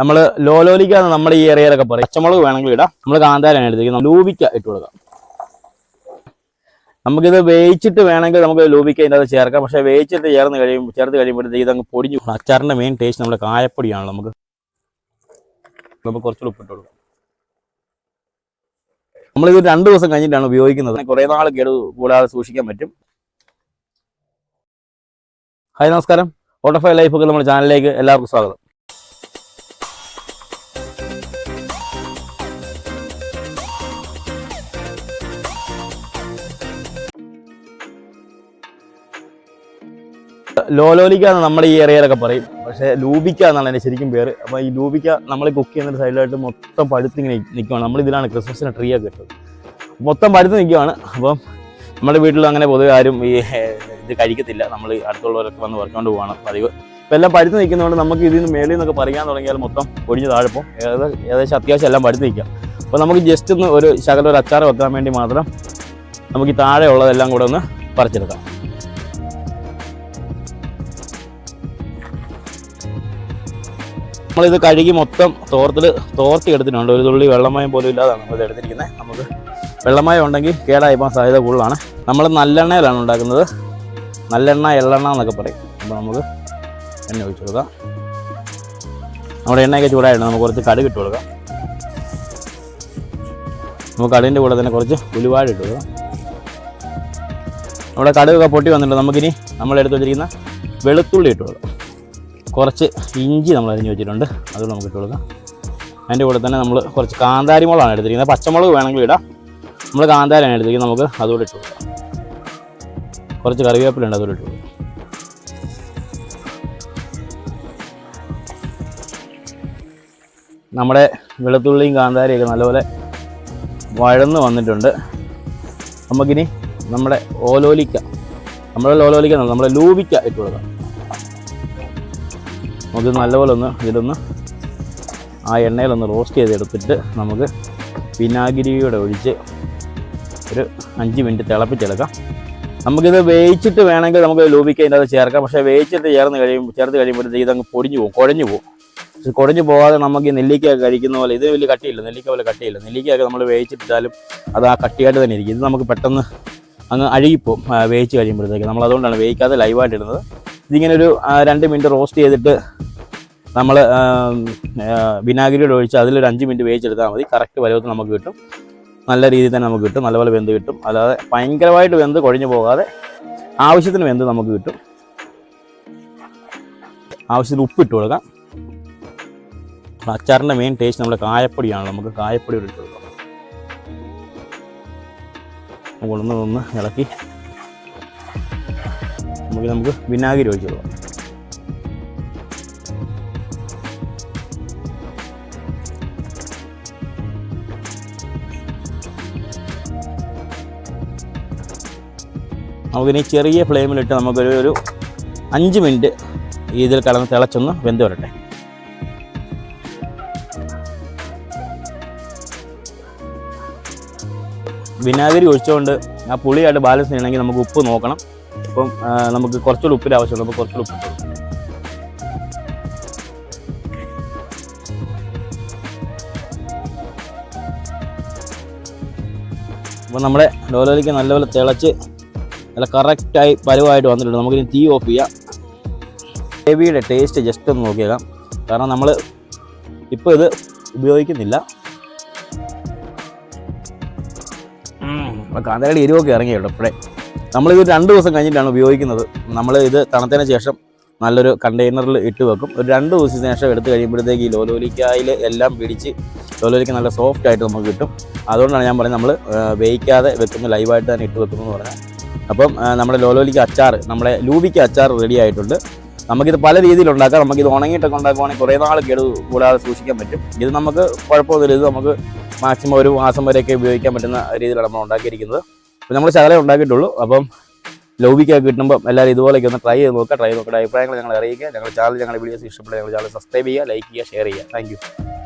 നമ്മൾ ലോലോലിക്ക നമ്മുടെ ഈ ഏരിയയിലൊക്കെ പറയും. പച്ചമുളക് വേണമെങ്കിൽ ഇടാം. നമ്മൾ കാന്താരാണ് എടുത്തിരിക്കുന്നത്. ലൂബിക്ക ഇട്ട് കൊടുക്കാം. നമുക്കിത് വേവിച്ചിട്ട് വേണമെങ്കിൽ നമുക്ക് ലൂബിക്ക ഇതിന്റെ അത് ചേർക്കാം. പക്ഷേ വേവിച്ചിട്ട് ചേർന്ന് കഴിയുമ്പോൾ ചേർത്ത് കഴിയുമ്പോഴത്തേക്ക് ഇതങ്ങ് പൊടിഞ്ഞു. അച്ചാറിന്റെ മെയിൻ ടേസ്റ്റ് നമ്മുടെ കായപ്പൊടിയാണ് നമുക്ക്. നമുക്ക് കുറച്ചുകൂടി ഉപ്പിട്ട് കൊടുക്കാം. നമ്മളിത് രണ്ട് ദിവസം കഴിഞ്ഞിട്ടാണ് ഉപയോഗിക്കുന്നത്. കുറേ നാൾ കേട് കൂടാതെ സൂക്ഷിക്കാൻ പറ്റും. ഹായ് നമസ്കാരം. ഓട്ടോഫൈ ലൈഫൊക്കെ നമ്മുടെ ചാനലിലേക്ക് എല്ലാവർക്കും സ്വാഗതം. ലോലോലിക്ക എന്ന് നമ്മുടെ ഈ ഏരിയയിലൊക്കെ പറയും. പക്ഷേ ലൂബിക്ക എന്നാണ് എന്റെ ശരിക്കും പേര്. അപ്പോൾ ഈ ലൂബിക്ക നമ്മൾ കുക്ക് ചെയ്യുന്ന സൈഡിലായിട്ട് മൊത്തം പഴുത്തിങ്ങനെ നിൽക്കുവാണ് നമ്മൾ ഇതിലാണ് ക്രിസ്മസിന് ട്രീ ഒക്കെ ഇട്ടത്. മൊത്തം പഴുത്ത് നിൽക്കുവാണ് അപ്പം നമ്മുടെ വീട്ടിൽ അങ്ങനെ പൊതുവെ ആരും ഈ ഇത് കഴിക്കത്തില്ല. നമ്മൾ അടുത്തുള്ളവരൊക്കെ വന്ന് വർക്കൗണ്ട് പോവാണ് പതിവ്. ഇപ്പം എല്ലാം പഴുത്ത് നിൽക്കുന്നതുകൊണ്ട് നമുക്ക് ഇതിൽ നിന്ന് മേളിൽ നിന്നൊക്കെ പറിക്കാൻ തുടങ്ങിയാൽ മൊത്തം പൊടിഞ്ഞ് താഴെപ്പോൾ ഏകദേശം അത്യാവശ്യം എല്ലാം പഴുത്ത് നിൽക്കാം. അപ്പോൾ നമുക്ക് ജസ്റ്റ് ഒന്ന് ഒരു ശകലം ഒരു അച്ചാർ വെക്കാൻ വേണ്ടി മാത്രം നമുക്ക് ഈ താഴെ ഉള്ളതെല്ലാം കൂടെ ഒന്ന് പറിച്ചെടുക്കാം. നമ്മളിത് കഴുകി മൊത്തം തോർത്തിൽ തോർത്തി എടുത്തിട്ടുണ്ട്. ഒരു തുള്ളി വെള്ളമയം പോലും ഇല്ലാതാണ് നമ്മൾ എടുത്തിരിക്കുന്നത്. നമുക്ക് വെള്ളമയം ഉണ്ടെങ്കിൽ കേടായി പോകാൻ സാധ്യത കൂടുതലാണ്. നമ്മൾ നല്ലെണ്ണയിലാണ് ഉണ്ടാക്കുന്നത്. നല്ലെണ്ണ എള്ളെണ്ണ എന്നൊക്കെ പറയും. അപ്പോൾ നമുക്ക് എണ്ണ ഒഴിച്ചു കൊടുക്കാം. നമ്മുടെ എണ്ണയൊക്കെ ചൂടായിട്ട് നമുക്ക് കുറച്ച് കടുക് ഇട്ട് കൊടുക്കാം. നമുക്ക് കടുകിന്റെ കൂടെ തന്നെ കുറച്ച് ഉലുവാഴ ഇട്ട് കൊടുക്കാം. നമ്മുടെ കടുകൊക്കെ പൊട്ടി വന്നിട്ടുണ്ട്. നമുക്കിനി നമ്മൾ വെച്ചിരിക്കുന്ന വെളുത്തുള്ളി ഇട്ട് കൊടുക്കാം. കുറച്ച് ഇഞ്ചി നമ്മൾ അരിഞ്ഞ് വെച്ചിട്ടുണ്ട്. അത് നമുക്ക് ഇട്ട് കൊടുക്കാം. അതിന്റെ കൂടെ തന്നെ നമ്മൾ കുറച്ച് കാന്താരി മുളകാണ് എടുത്തിരിക്കുന്നത്. പച്ചമുളക് വേണമെങ്കിൽ ഇടാം. നമ്മൾ കാന്താരിയാണ് എടുത്തിരിക്കുന്നത്. നമുക്ക് അതുകൂടെ ഇട്ട് കൊടുക്കാം. കുറച്ച് കറിവേപ്പിലുണ്ട് അതുകൂടെ ഇട്ട് കൊടുക്കാം. നമ്മുടെ വെളുത്തുള്ളിയും കാന്താരിയൊക്കെ നല്ലപോലെ വഴന്ന് വന്നിട്ടുണ്ട്. നമുക്കിനി നമ്മുടെ ഓലോലിക്ക. നമ്മുടെ എന്നല്ല, നമ്മുടെ ലൂബിക്ക ഇട്ട് കൊടുക്കാം. നമുക്ക് നല്ലപോലെ ഒന്ന് ഇതിലൊന്ന് ആ എണ്ണയിലൊന്ന് റോസ്റ്റ് ചെയ്തെടുത്തിട്ട് നമുക്ക് വിനാഗിരിയോടെ ഒഴിച്ച് ഒരു അഞ്ച് മിനിറ്റ് തിളപ്പിച്ചെടുക്കാം. നമുക്കിത് വേവിച്ചിട്ട് വേണമെങ്കിൽ നമുക്ക് ലോപിക്ക് അതിന്റെ അത് ചേർക്കാം. പക്ഷേ വേവിച്ചിട്ട് ചേർന്ന് കഴിയുമ്പോൾ ചേർത്ത് കഴിയുമ്പോഴത്തേക്ക് ഇതങ്ങ് പൊടിഞ്ഞു പോകും കുഴഞ്ഞു പോകും. കുഴഞ്ഞു പോകാതെ നമുക്ക് ഈ നെല്ലിക്ക കഴിക്കുന്ന പോലെ ഇത് വലിയ കട്ടിയില്ല നെല്ലിക്ക പോലെ കട്ടിയില്ല. നെല്ലിക്കയൊക്കെ നമ്മൾ വേവിച്ചിട്ടാലും അത് ആ കട്ടിയായിട്ട് തന്നെ ഇരിക്കും. ഇത് നമുക്ക് പെട്ടെന്ന് അങ്ങ് അഴുകിപ്പോവും വേവിച്ച് കഴിയുമ്പോഴത്തേക്ക്. നമ്മൾ അതുകൊണ്ടാണ് വേവിക്കാതെ ലൈവായിട്ട് ഇടുന്നത്. ഇതിങ്ങനെ ഒരു രണ്ട് മിനിറ്റ് റോസ്റ്റ് ചെയ്തിട്ട് നമ്മൾ വിനാഗിരിയോട് ഒഴിച്ച് അതിലൊരു അഞ്ച് മിനിറ്റ് വേവിച്ചെടുത്താൽ മതി. കറക്റ്റ് പരുവത്തിൽ നമുക്ക് കിട്ടും. നല്ല രീതിയിൽ തന്നെ നമുക്ക് കിട്ടും. നല്ലപോലെ വെന്ത് കിട്ടും. അല്ലാതെ ഭയങ്കരമായിട്ട് വെന്ത് കുഴഞ്ഞു പോകാതെ ആവശ്യത്തിന് വെന്ത് നമുക്ക് കിട്ടും. ആവശ്യത്തിന് ഉപ്പ് ഇട്ട് കൊടുക്കാം. അച്ചാറിന്റെ മെയിൻ ടേസ്റ്റ് നമ്മുടെ കായപ്പൊടിയാണ്. നമുക്ക് കായപ്പൊടി ഇട്ട് കൊടുക്കാം. ഒന്ന് ഇളക്കി. നമുക്ക് നമുക്ക് വിനാഗിരി ഒഴിച്ച് കൊടുക്കാം. നമുക്കിനി ചെറിയ ഫ്ലെയിമിലിട്ട് നമുക്കൊരു ഒരു അഞ്ച് മിനിറ്റ് ഇതിൽ കടന്ന് തിളച്ചൊന്ന് വെന്ത് വരട്ടെ. വിനാഗിരി ഒഴിച്ചുകൊണ്ട് ആ പുളിയായിട്ട് ബാലൻസ് ചെയ്യണമെങ്കിൽ നമുക്ക് ഉപ്പ് നോക്കണം. അപ്പം നമുക്ക് കുറച്ചുകൂടി ഉപ്പിന്റെ ആവശ്യമുണ്ട്. അപ്പോൾ കുറച്ചുകൂടി ഉപ്പ്. അപ്പോൾ നമ്മുടെ ഡോലോലിക്ക് നല്ലപോലെ തിളച്ച് നല്ല കറക്റ്റായി പരുവായിട്ട് വന്നിട്ടുണ്ട്. നമുക്കിനി തീ ഓഫ് ചെയ്യാം. ഗ്രേവിയുടെ ടേസ്റ്റ് ജസ്റ്റ് ഒന്ന് നോക്കിയേക്കാം. കാരണം നമ്മൾ ഇപ്പോൾ ഇത് ഉപയോഗിക്കുന്നില്ല. കാന്തരയുടെ എരിവൊക്കെ ഇറങ്ങിയുള്ളൂ ഇപ്പോഴേ. നമ്മളിത് രണ്ട് ദിവസം കഴിഞ്ഞിട്ടാണ് ഉപയോഗിക്കുന്നത്. നമ്മൾ ഇത് തണുത്തതിന് ശേഷം നല്ലൊരു കണ്ടെയ്നറിൽ ഇട്ട് വെക്കും. ഒരു രണ്ട് ദിവസത്തിന് ശേഷം എടുത്ത് കഴിയുമ്പോഴത്തേക്ക് ഈ ലോലോലിക്കായിൽ എല്ലാം പിടിച്ച് ലോലോലിക്ക നല്ല സോഫ്റ്റ് ആയിട്ട് നമുക്ക് കിട്ടും. അതുകൊണ്ടാണ് ഞാൻ പറയുന്നത് നമ്മൾ വേവിക്കാതെ വെക്കുന്ന ലൈവായിട്ട് തന്നെ ഇട്ട് വെക്കുന്നു എന്ന് പറഞ്ഞാൽ അപ്പം നമ്മുടെ ലോലോലിക്ക് അച്ചാർ നമ്മുടെ ലൂബിക്ക് അച്ചാർ റെഡി ആയിട്ടുണ്ട്. നമുക്കിത് പല രീതിയിൽ ഉണ്ടാക്കാം നമുക്കിത് ഉണങ്ങിയിട്ടൊക്കെ ഉണ്ടാക്കുവാണെങ്കിൽ കുറേ നാൾ കേടു കൂടാതെ സൂക്ഷിക്കാൻ പറ്റും. ഇത് നമുക്ക് കുഴപ്പമൊന്നുമില്ല. ഇത് നമുക്ക് മാക്സിമം ഒരു മാസം വരെയൊക്കെ ഉപയോഗിക്കാൻ പറ്റുന്ന രീതിയിലാണ് നമ്മൾ ഉണ്ടാക്കിയിരിക്കുന്നത്. അപ്പോൾ നമ്മൾ ശകലേ ഉണ്ടാക്കിയിട്ടുള്ളൂ. അപ്പം ലൗബിക്കൊക്കെ കിട്ടുമ്പോൾ എല്ലാവരും ഇതുപോലെയൊക്കെ ഒന്ന് ട്രൈ ചെയ്ത് നോക്കുക. ട്രൈ നോക്കുക അഭിപ്രായങ്ങൾ ഞങ്ങൾ അറിയിക്കുക. ഞങ്ങളുടെ ചാനൽ ഞങ്ങളുടെ വീഡിയോസ് ഇഷ്ടപ്പെടുക ഞങ്ങളുടെ ചാനൽ സബ്സ്ക്രൈബ് ചെയ്യുക ലൈക്ക് ചെയ്യുക ഷെയർ ചെയ്യുക. താങ്ക്